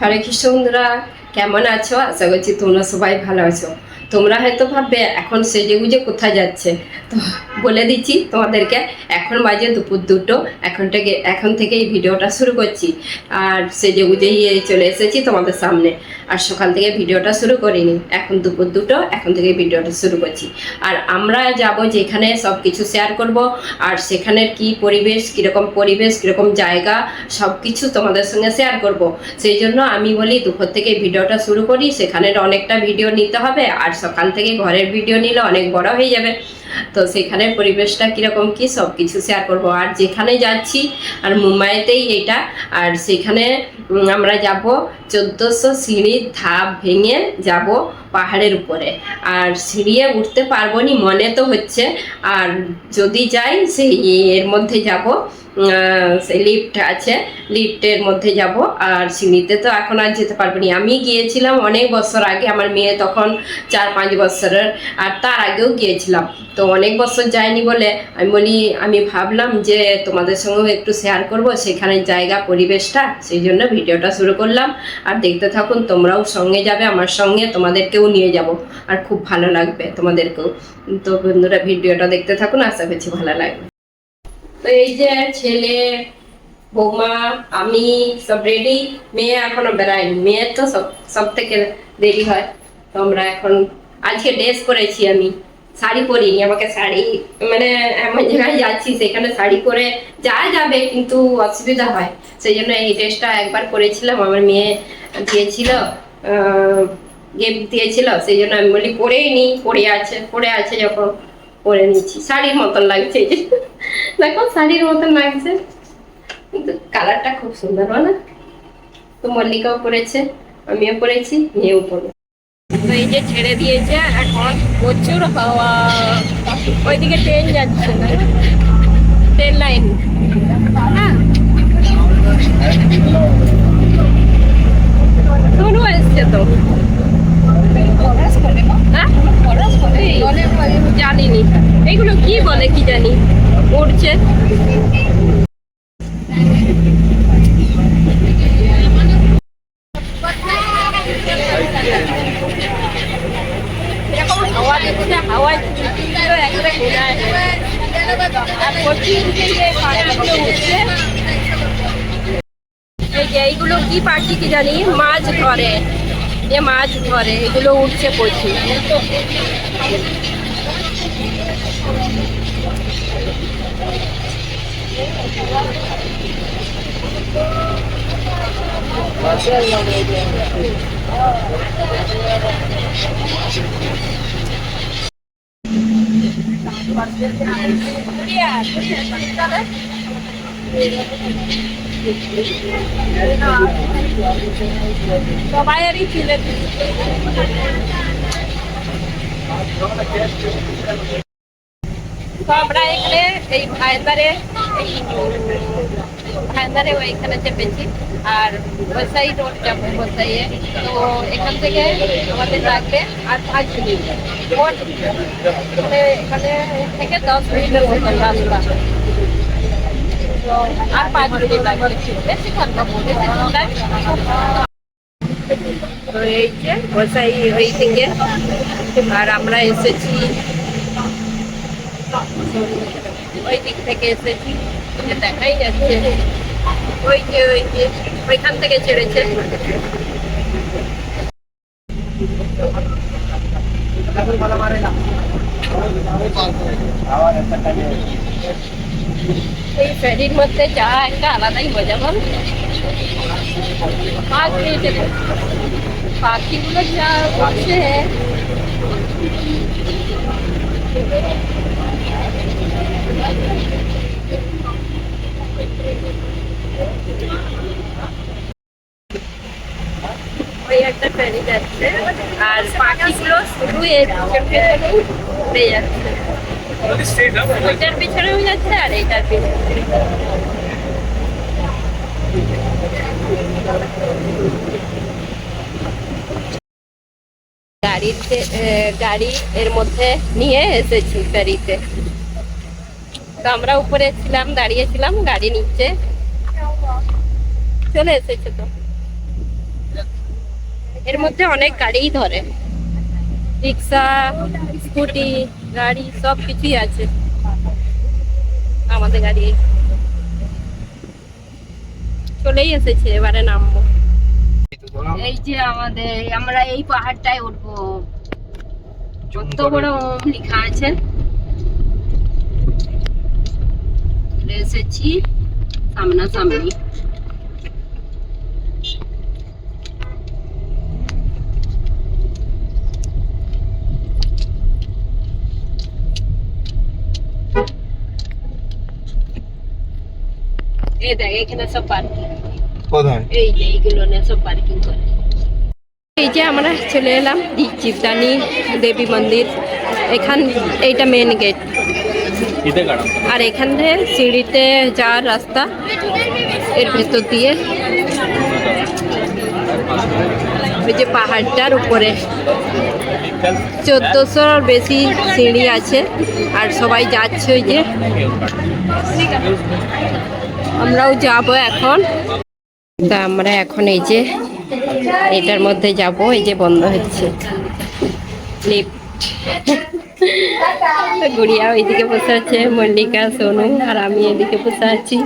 হরে কৃষ্ণ বন্ধুরা কেমন আছো? আশা করছি তোমরা সবাই ভালো আছো। তোমরা হয়তো ভাববে, এখন সেজে গুজে কোথায় যাচ্ছে? তো বলে দিচ্ছি তোমাদেরকে, এখন বাজে দুপুর দুটো, এখন থেকে এখন থেকে এই ভিডিওটা শুরু করছি। আর সেজে গুজেই চলে এসেছি তোমাদের সামনে। আর সকাল থেকে ভিডিওটা শুরু করিনি, এখন দুপুর দুটো, এখন থেকে ভিডিওটা শুরু করছি। আর আমরা যাব যেখানে সব কিছু শেয়ার করব, আর সেখানের কি পরিবেশ, কীরকম পরিবেশ, কীরকম জায়গা সব কিছু তোমাদের সঙ্গে শেয়ার করব। সেই জন্য আমি বলি, দুপুর থেকে ভিডিওটা শুরু করি, সেখানের অনেকটা ভিডিও নিতে হবে, আর সকাল থেকে ঘরের ভিডিও নিলে অনেক বড় হয়ে যাবে। তো সেখানের পরিবেশটা কীরকম কি সব কিছু শেয়ার করব। আর যেখানে যাচ্ছি, আর মুম্বাইতেই এটা, আর সেখানে আমরা যাব চোদ্দোশো সিঁড়ির ধাপ ভেঙে যাব পাহাড়ের উপরে। আর সিঁড়িয়ে উঠতে পারব নি, মনে তো হচ্ছে। আর যদি যাই, সেই এর মধ্যে যাব। লিফট আছে। লিফটের মধ্যে যাব। আর সিঁড়িতে তো এখন আর যেতে পারব নি। আমি গিয়েছিলাম অনেক বছর আগে। আমার মেয়ে তখন চার পাঁচ বছরের। আর তার আগেও গিয়েছিলাম। তো অনেক বছর যায়নি বলে আমি বলি, আমি ভাবলাম যে তোমাদের সঙ্গেও একটু শেয়ার করব। সেখানের জায়গা, পরিবেশটা, সেই জন্য ভিডিওটা শুরু করলাম। আর দেখতে থাকুন, তোমরাও সঙ্গে যাবে। আমার সঙ্গে তোমাদেরকেও নিয়ে যাব। আর খুব ভালো লাগবে তোমাদেরকেও। তো বন্ধুরা, ভিডিওটা দেখতে থাকুন। আশা করছি ভালো লাগবে। তো এই যে ছেলে, বৌমা, আমি সব রেডি মেয়ে এখনও বেড়ায়নি মেয়ের তো সব সব থেকে দেরি হয়। তো আমরা এখন, আজকে ড্রেস করেছি আমি। শাড়ি পরিনি, আমাকে শাড়ি মানে এমন জায়গায় যাচ্ছি, সেখানে শাড়ি পরে যাওয়া যাবে, কিন্তু অসুবিধা হয়। সেই জন্য এই ড্রেসটা একবার পরেছিলাম, আমার মেয়ে দিয়েছিল গিফট দিয়েছিল। সেই জন্য আমি বলি পরেই নি, পরে আছে পরে আছে যখন। পরে নিচ্ছি শাড়ির মতন লাগছে। দেখো, শাড়ির মতন লাগছে। কিন্তু কালারটা খুব সুন্দর না? তো মল্লিকাও পরেছে, আমিও পরেছি, মেয়েও পরে তো এই যে ছেড়ে দিয়েছে এখন প্রচুর হাওয়া। ওইদিকে ট্রেন যাচ্ছে না? Train line. হ্যাঁ। এসছে তো। জানিনি এগুলো কি বলে কি জানি উড়ছে এইগুলো কি পাখি কি জানি মাছ ধরে। এ মাছ ধরে এগুলো উঠছে প্রচুর। সবাইয়েরই ছিলে তো আমরা এখানে এই ভাইন্দারে এই ভাইন্দারে ওইখানে চেপেছি আর বসাই রোড যাব বসাইয়ে তো এখান থেকে আমাদের লাগবে আর পাঁচ মিনিট মোট মানে এখানে থেকে দশ মিনিটের মতন রাস্তা তো আর পাঁচ মিনিট লাগবে বেশিক্ষণ না, বেশিক্ষণ লাগবে না। তো এই যে বসাই ওই থেকে আর আমরা এসেছি। ওই দিক থেকে এসেছি। যে দেখাই যাচ্ছে। ওই যে ওই যে ওইখান থেকে ছেড়েছে। এই ফেরির মধ্যে যা একটা আলাদাই মজা বল পাঁচ মিনিটে পাখিগুলো যা উঠছে ওই একটা ফেরি যাচ্ছে আর পাখিগুলো শুধু এর পেছনেই উড়ে যাচ্ছে গাড়িতে গাড়ি এর মধ্যে নিয়ে এসেছি ফেরিতে। তো আমরা উপরে ছিলাম, দাঁড়িয়েছিলাম, গাড়ি নিচে। চলে এসেছে তো। এর মধ্যে অনেক গাড়িই ধরে। রিক্সা, স্কুটি। গাড়ি সব কিছুই আছে। আমাদের গাড়ি চলেই এসেছে এবারে নামবো। এই যে আমাদের আমরা এই পাহাড়টায় উঠবো। কত বড় ওম লেখা আছে। চলে এসেছি। সামনাসামনি। এই দেখ এখানে সব পার্কিং। কোথায়? এই যে এইগুলো নিয়ে সব পার্কিং করে। এই যে আমরা চলে এলাম জীবদানি দেবী মন্দির। এখান এইটা মেন গেট আর এখান থেকে সিঁড়িতে যাওয়ার রাস্তা এর ভেতর দিয়ে। ওই যে পাহাড়টার উপরে। চোদ্দোশোর বেশি সিঁড়ি আছে আর সবাই যাচ্ছে ওই যে। আমরাও যাব এখন। তা আমরা এখন এই যে, এটার মধ্যে যাব, এই যে বন্ধ হচ্ছে। গুড়িয়া ওইদিকে বসে আছে, মল্লিকা, সোনু, আর আমি এদিকে বসে আছি।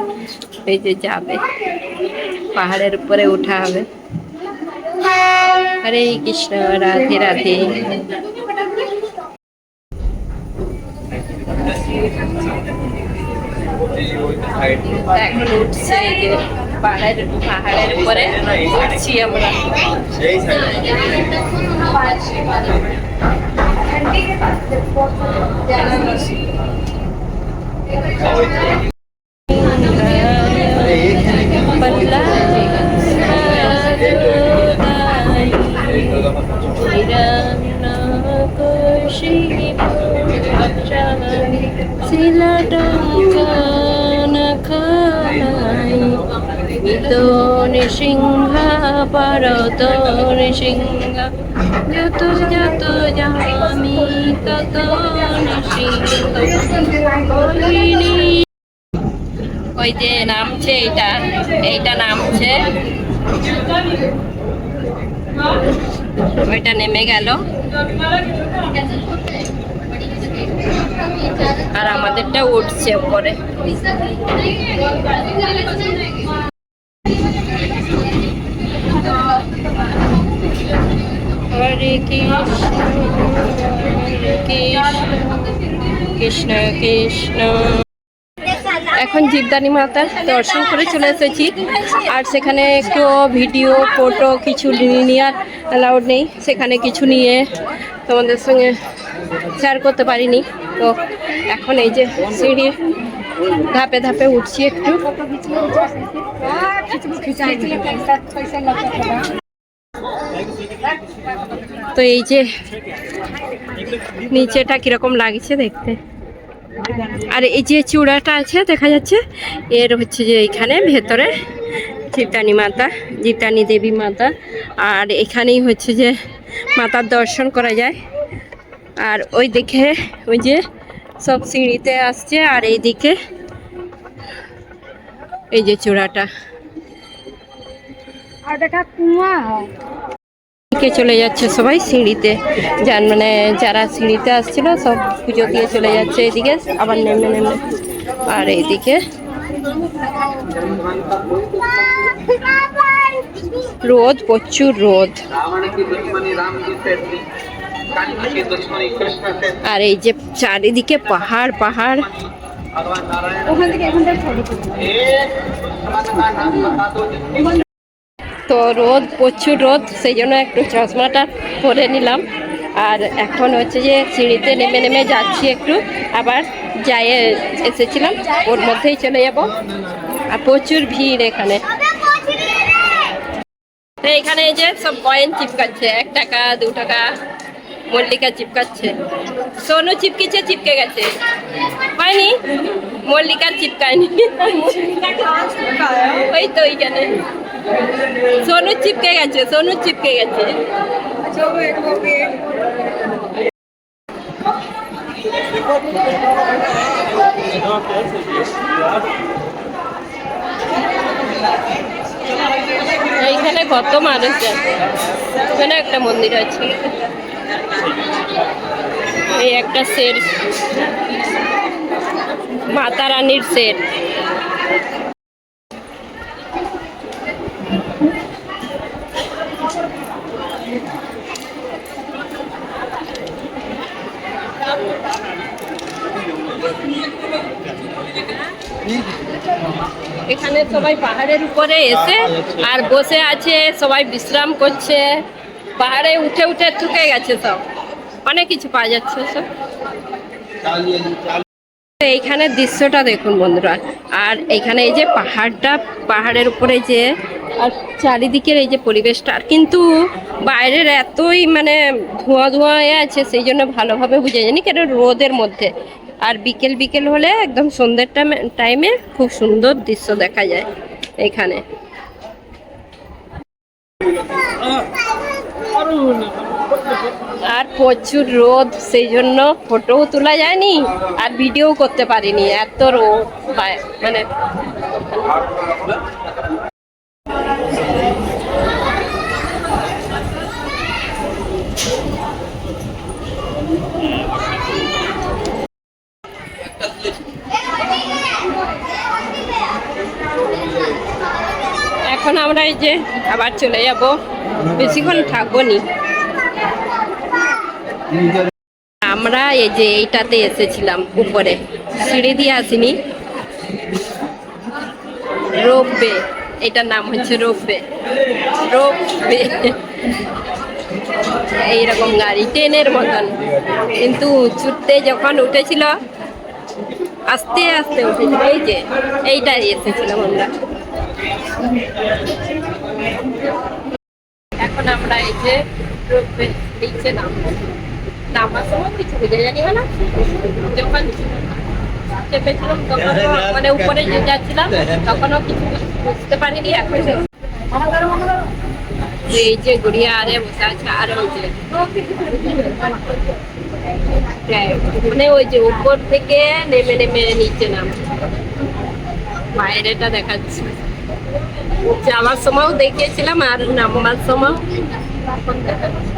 এই যে যাবে। পাহাড়ের উপরে উঠা হবে। হরে কৃষ্ণ, রাধে রাধে। এখন উঠছে এই যে পাহাড়ের পাহাড়ের উপরে উঠছি আমরা সেই সাইডে নৃসিংহ পরত নৃসিংহ যত যত যামি তত ওই যে নামছে এইটা এইটা নামছে। ওইটা নেমে গেল। আর আমাদেরটা উঠছে উপরে। হরে কৃষ্ণ কৃষ্ণ এখন জীবদানি মাতার দর্শন করে চলে এসেছি। আর সেখানে একটু ভিডিও, ফটো, কিছু নেওয়ার অ্যালাউড নেই। সেখানে কিছু নিয়ে তোমাদের সঙ্গে শেয়ার করতে পারিনি। তো এখন এই যে সিঁড়ির ধাপে ধাপে উঠছি একটু। তো এই যে নিচেটা কীরকম লাগছে দেখতে। আর এই যে চূড়াটা আছে, দেখা যাচ্ছে, এর হচ্ছে যে এখানে ভেতরে জীবদানি মাতা জীবদানি দেবী মাতা, আর এখানেই হচ্ছে যে মাতার দর্শন করা যায়। আর ওই দিকে ওই যে সব সিঁড়িতে আসছে, আর এই দিকে এই যে চূড়াটা। দিকে চলে যাচ্ছে সবাই সিঁড়িতে। যার মানে যারা সিঁড়িতে আসছিল সব পুজো দিয়ে চলে যাচ্ছে এদিকে। আবার নেমে নেমে। আর এইদিকে রোদ প্রচুর রোদ। আর এই যে চারিদিকে পাহাড় পাহাড়। ওখান থেকে এখানটা তো রোদ প্রচুর রোদ সেই জন্য একটু চশমাটা পরে নিলাম। আর এখন হচ্ছে যে সিঁড়িতে নেমে নেমে যাচ্ছি একটু। আবার যাই এসেছিলাম ওর মধ্যেই চলে যাব। আর প্রচুর ভিড় এখানে। এখানে যে সব কয়েন চিপকাচ্ছে এক টাকা দু টাকা মল্লিকা চিপকাচ্ছে। সোনু চিপকিছে চিপকে গেছে। হয়নি? মল্লিকা চিপকায়নি। ওই তো ওইখানে সোনু চিপকে গেছে সোনু চিপকে গেছে এইখানে কত মানুষ যায়? এখানে একটা মন্দির আছে। এই একটা শের মাতা রানীর শের এখানে সবাই পাহাড়ের উপরে এসে আর বসে আছে, সবাই বিশ্রাম করছে। পাহাড়ে উঠে উঠে থুকে গেছে সব। অনেক কিছু পাওয়া যাচ্ছে সব। এইখানে দৃশ্যটা দেখুন বন্ধুরা। আর এখানে এই যে পাহাড়টা, পাহাড়ের উপরে যে, আর চারিদিকের এই যে পরিবেশটা। আর কিন্তু বাইরের এতই মানে ধোঁয়া ধোঁয়া আছে, সেই জন্য ভালোভাবে বুঝে জানি কেন রোদের মধ্যে। আর বিকেল বিকেল হলে একদম সন্ধ্যের টাইমে খুব সুন্দর দৃশ্য দেখা যায় এখানে। আর প্রচুর রোদ, সেই জন্য ফটোও তোলা যায়নি আর ভিডিও করতে পারিনি। এত রোদ মানে এখন আমরা এই যে আবার চলে যাব। বেশিক্ষণ থাকব নি আমরা এই যে এইটাতে এসেছিলাম উপরে। সিঁড়ি দিয়ে আসিনি। রোপবে এটার নাম হচ্ছে রোপবে রোপবে এইরকম গাড়ি, ট্রেনের মতন। কিন্তু উঁচুতে যখন উঠেছিল, আস্তে আস্তে উঠেছিল। এই যে, এইটাই এসেছিলাম আমরা। এখন আমরা এই যে নিচে নামবো নামার সময় কিছু বুঝে জানি না যখন চেপেছিলাম তখন মানে উপরে যে যাচ্ছিলাম তখনও কিছু বুঝতে পারিনি এখন এই যে গুড়িয়া আরে বসে আছে আর ওই যে হ্যাঁ, মানে ওই যে উপর থেকে নেমে নেমে নিচে নাম বাইরেটা দেখাচ্ছে যাওয়ার সময়ও দেখিয়েছিলাম আর নামবার সময় এখন দেখাচ্ছে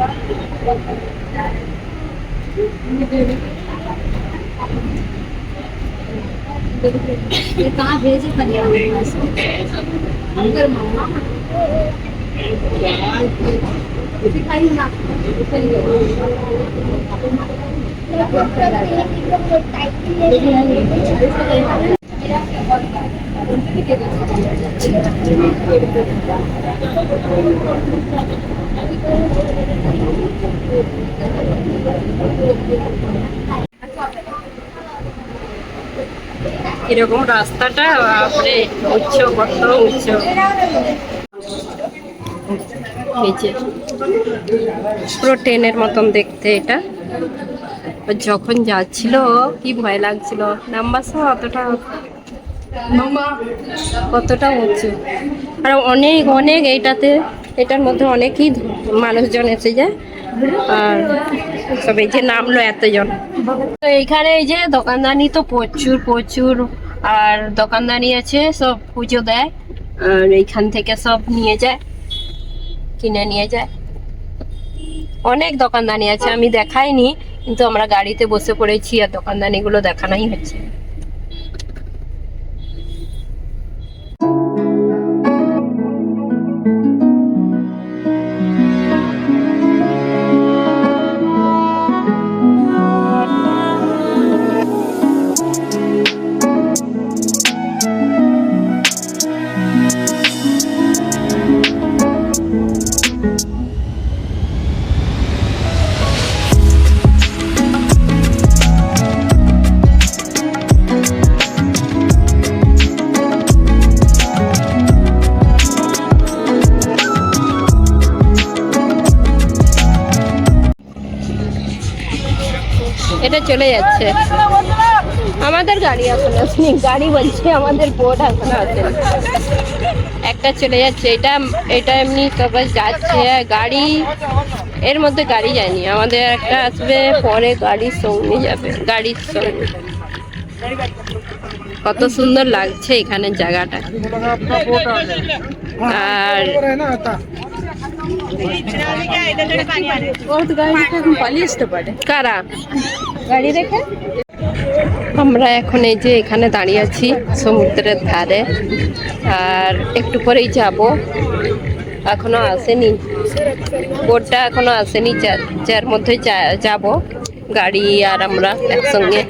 कहाँ भेजे कन्या এরকম রাস্তাটা, বাপরে, উচ্চ কত উচ্চ। পুরো ট্রেনের মতন দেখতে এটা। যখন যাচ্ছিল, কি ভয় লাগছিল। নাম্বার সহ অতটা কতটা উঁচু। আর অনেক অনেক এইটাতে, এটার মধ্যে অনেকই মানুষজন এসে যায়। আর সব এই যে নামলো এতজন। তো এইখানে এই যে দোকানদানি তো প্রচুর প্রচুর। আর দোকানদানি আছে, সব পুজো দেয়। আর এইখান থেকে সব নিয়ে যায়, কিনে নিয়ে যায়। অনেক দোকানদানি আছে, আমি দেখাইনি, কিন্তু আমরা গাড়িতে বসে পড়েছি আর দোকানদানিগুলো দেখানোই হচ্ছে। গাড়ি এখন আসেনি গাড়ি বলছে আমাদের বোর্ড এখনও আসেনি একটা চলে যাচ্ছে এটা এটা এমনি সবাই যাচ্ছে গাড়ি এর মধ্যে গাড়ি যায়নি। আমাদের একটা আসবে পরে গাড়ির সঙ্গে যাবে গাড়ির সঙ্গে। কত সুন্দর লাগছে এখানে জায়গাটা। আর কারা? গাড়ি রেখে আমরা এখন এই যে এখানে দাঁড়িয়ে আছি সমুদ্রের ধারে। আর একটু পরেই যাব। এখনও আসেনি। বোটটা এখনও আসেনি, যার মধ্যে যাব গাড়ি আর আমরা একসঙ্গে।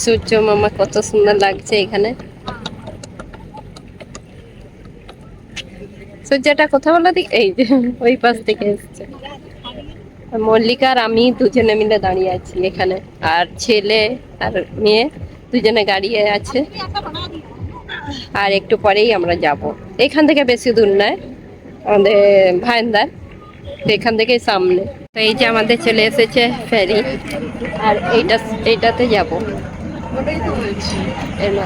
সূর্য মামা কত সুন্দর লাগছে এখানে। সূর্যটা কোথা বলো দিক এই যে ওই পাশ থেকে এসছে। মল্লিকা আর আমি দুজনে মিলে দাঁড়িয়ে আছি এখানে। আর ছেলে আর মেয়ে দুজনে দাঁড়িয়ে আছে। আর একটু পরেই আমরা যাব। এখান থেকে বেশি দূর নয় আমাদের ভাইন্দার তো এখান থেকে সামনে। তো এই যে আমাদের চলে এসেছে ফেরি। আর এইটা এইটাতে যাব।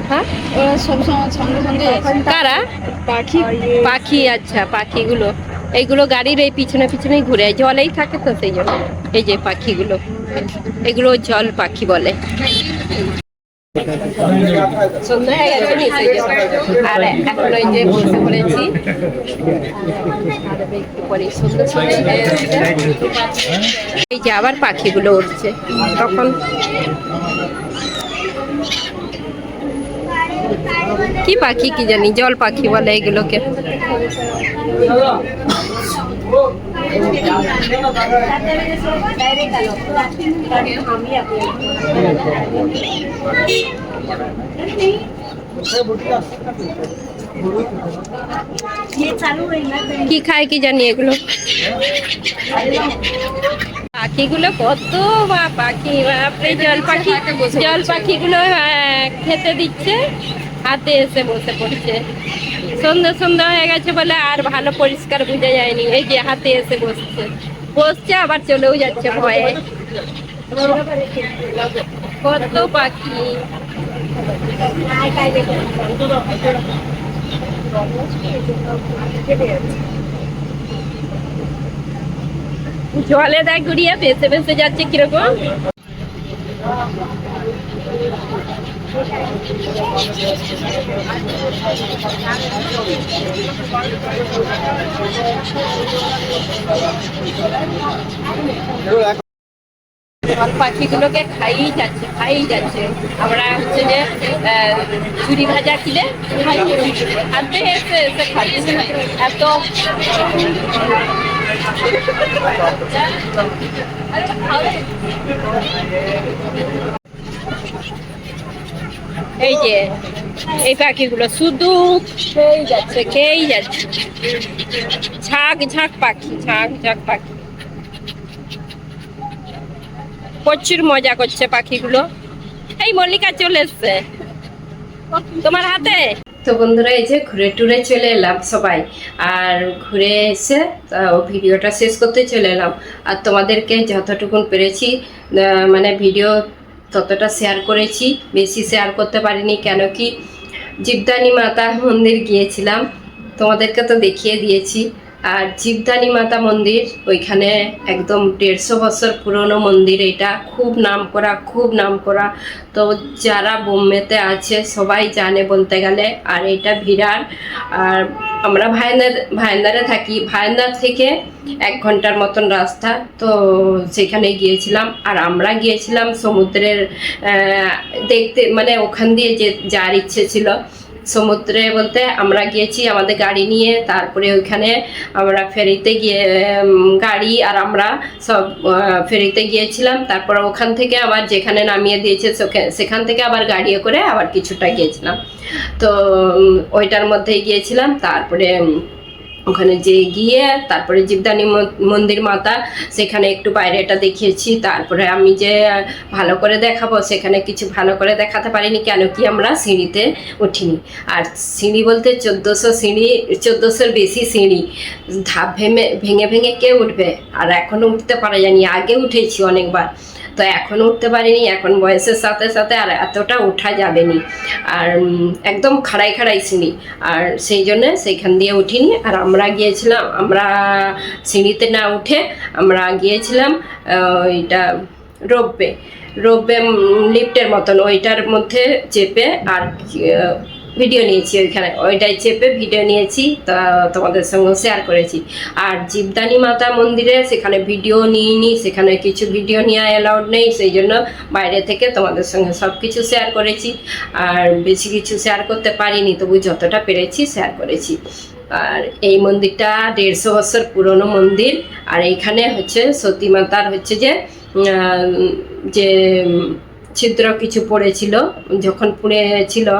হ্যাঁ? কারা? পাখি। পাখি আচ্ছা পাখিগুলো। এইগুলো গাড়ির এই পিছনে পিছনেই ঘুরে জলেই থাকে তো সেই জন্য। এই যে পাখিগুলো, এগুলো জল পাখি বলে। আর এখন যে পড়েছি। এই যে আবার পাখিগুলো উঠছে। তখন কি পাখি কি জানি জল পাখি বলে এগুলোকে কি খায় কি জানি এগুলো? পাখিগুলো কত বা পাখি বাপরে জল পাখি জল পাখিগুলো হ্যাঁ, খেতে দিচ্ছে হাতে এসে বসে পড়ছে। সন্ধ্যা সন্ধ্যা হয়ে গেছে বলে আর ভালো পরিষ্কার বোঝা যায়নি। এই যে হাতে এসে বসছে। বসছে আবার চলেও যাচ্ছে ভয়ে। কত পাখি? জলে দেয় ঘুরিয়ে ভেসে ভেসে যাচ্ছে কীরকম? পাখিগুলোকে খাইই যাচ্ছে খাইই যাচ্ছে। আমরা হচ্ছে যে চুরি ভাজা কিনে হাতে এসে এসে এত এই যে, এই পাখিগুলো শুধু খেয়েই যাচ্ছে খেয়েই যাচ্ছে। ঝাঁক ঝাঁক পাখি, ঝাঁক ঝাঁক পাখি। প্রচুর মজা করছে পাখিগুলো। এই মল্লিকা চলে এসছে। তোমার হাতে? তো বন্ধুরা, এই যে ঘুরে টুরে চলে এলাম সবাই। আর ঘুরে এসে ভিডিওটা শেষ করতে চলে এলাম। আর তোমাদেরকে যতটুকুন পেরেছি মানে ভিডিও ততটা শেয়ার করেছি। বেশি শেয়ার করতে পারিনি, কেন কি? জীবদানি মাতা মন্দির গিয়েছিলাম। তোমাদেরকে তো দেখিয়ে দিয়েছি। আর জীবদানি মাতা মন্দির, ওইখানে একদম দেড়শো বছর পুরনো মন্দির এটা খুব নাম করা, খুব নাম করা। তো যারা বোম্বেতে আছে, সবাই জানে বলতে গেলে। আর এটা ভিড়ার আর আমরা ভাইন্দার ভাইন্দারে থাকি। ভাইন্দার থেকে এক ঘণ্টার মতন রাস্তা। তো সেখানে গিয়েছিলাম। আর আমরা গিয়েছিলাম সমুদ্রের দেখতে মানে ওখান দিয়ে যে যার ইচ্ছে ছিল। সমুদ্রে বলতে আমরা গিয়েছি, আমাদের গাড়ি নিয়ে, তারপরে ওইখানে আমরা ফেরিতে গিয়ে গাড়ি আর আমরা সব ফেরিতে গিয়েছিলাম। তারপর ওখান থেকে আবার যেখানে নামিয়ে দিয়েছে, সেখা- সেখান থেকে আবার গাড়িয়ে করে আবার কিছুটা গিয়েছিলাম। তো ওইটার মধ্যেই গিয়েছিলাম। তারপরে ওখানে যে গিয়ে তারপরে জীবদানি মন্দির মাতা, সেখানে একটু বাইরেটা দেখিয়েছি। তারপরে আমি যে ভালো করে দেখাবো, সেখানে কিছু ভালো করে দেখাতে পারিনি, কেন কি আমরা সিঁড়িতে উঠিনি। আর সিঁড়ি বলতে চোদ্দোশো সিঁড়ি, চোদ্দোশোর বেশি সিঁড়ি। ধাপ ভেঙে ভেঙে ভেঙে কে উঠবে? আর এখনও উঠতে পারা জানি আগে উঠেছি অনেকবার। তো এখন উঠতে পারিনি, এখন বয়সের সাথে সাথে আর এতটা ওঠা যাবে নি আর একদম খাড়াই খাড়াই সিঁড়ি আর সেই জন্য সেইখান দিয়ে উঠিনি। আর আমরা গিয়েছিলাম, আমরা সিঁড়িতে না উঠে আমরা গিয়েছিলাম ওইটা রোপবে। রোপে লিফটের মতন, ওইটার মধ্যে চেপে আর ভিডিও নিয়েছি ওইখানে। ওইটাই চেপে ভিডিও নিয়েছি, তা তোমাদের সঙ্গে শেয়ার করেছি। আর জীবদানি মাতা মন্দিরে সেখানে ভিডিও নিইনি, সেখানে কিছু ভিডিও নেওয়া অ্যালাউড নেই, সেই জন্য বাইরে থেকে তোমাদের সঙ্গে সব কিছু শেয়ার করেছি। আর বেশি কিছু শেয়ার করতে পারিনি, তবু যতটা পেরেছি শেয়ার করেছি। আর এই মন্দিরটা দেড়শো বছর পুরনো মন্দির। আর এইখানে হচ্ছে সতী মাতার হচ্ছে যে যে ছিদ্র কিছু পড়েছিল, যখন পুড়ে ছিল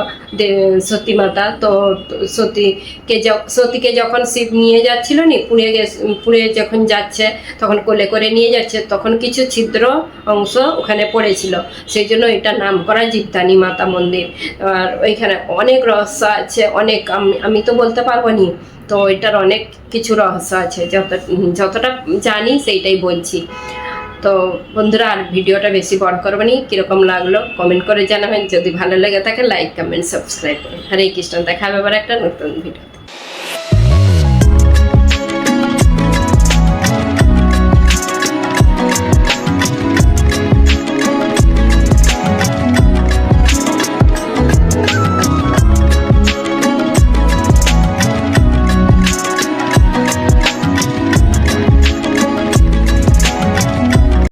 সতী মাতা, তো সতীকে সতীকে যখন শিব নিয়ে যাচ্ছিল নি গে- পুড়ে যখন যাচ্ছে, তখন কোলে করে নিয়ে যাচ্ছে, তখন কিছু ছিদ্র অংশ ওখানে পড়েছিল। সেই জন্য এটা নাম করা জীবদানী মাতা মন্দির। আর ওইখানে অনেক রহস্য আছে, অনেক আমি তো বলতে পারব নি। তো এটার অনেক কিছু রহস্য আছে, যত, যতটা জানি সেইটাই বলছি। তো বন্ধুরা, আর ভিডিওটা বেশি বড় করব নি। কীরকম লাগল কমেন্ট করে জানাবেন। যদি ভালো লেগে থাকে লাইক কমেন্ট সাবস্ক্রাইব করুন। হরে কৃষ্ণ, দেখা হবে আবার একটা নতুন ভিডিও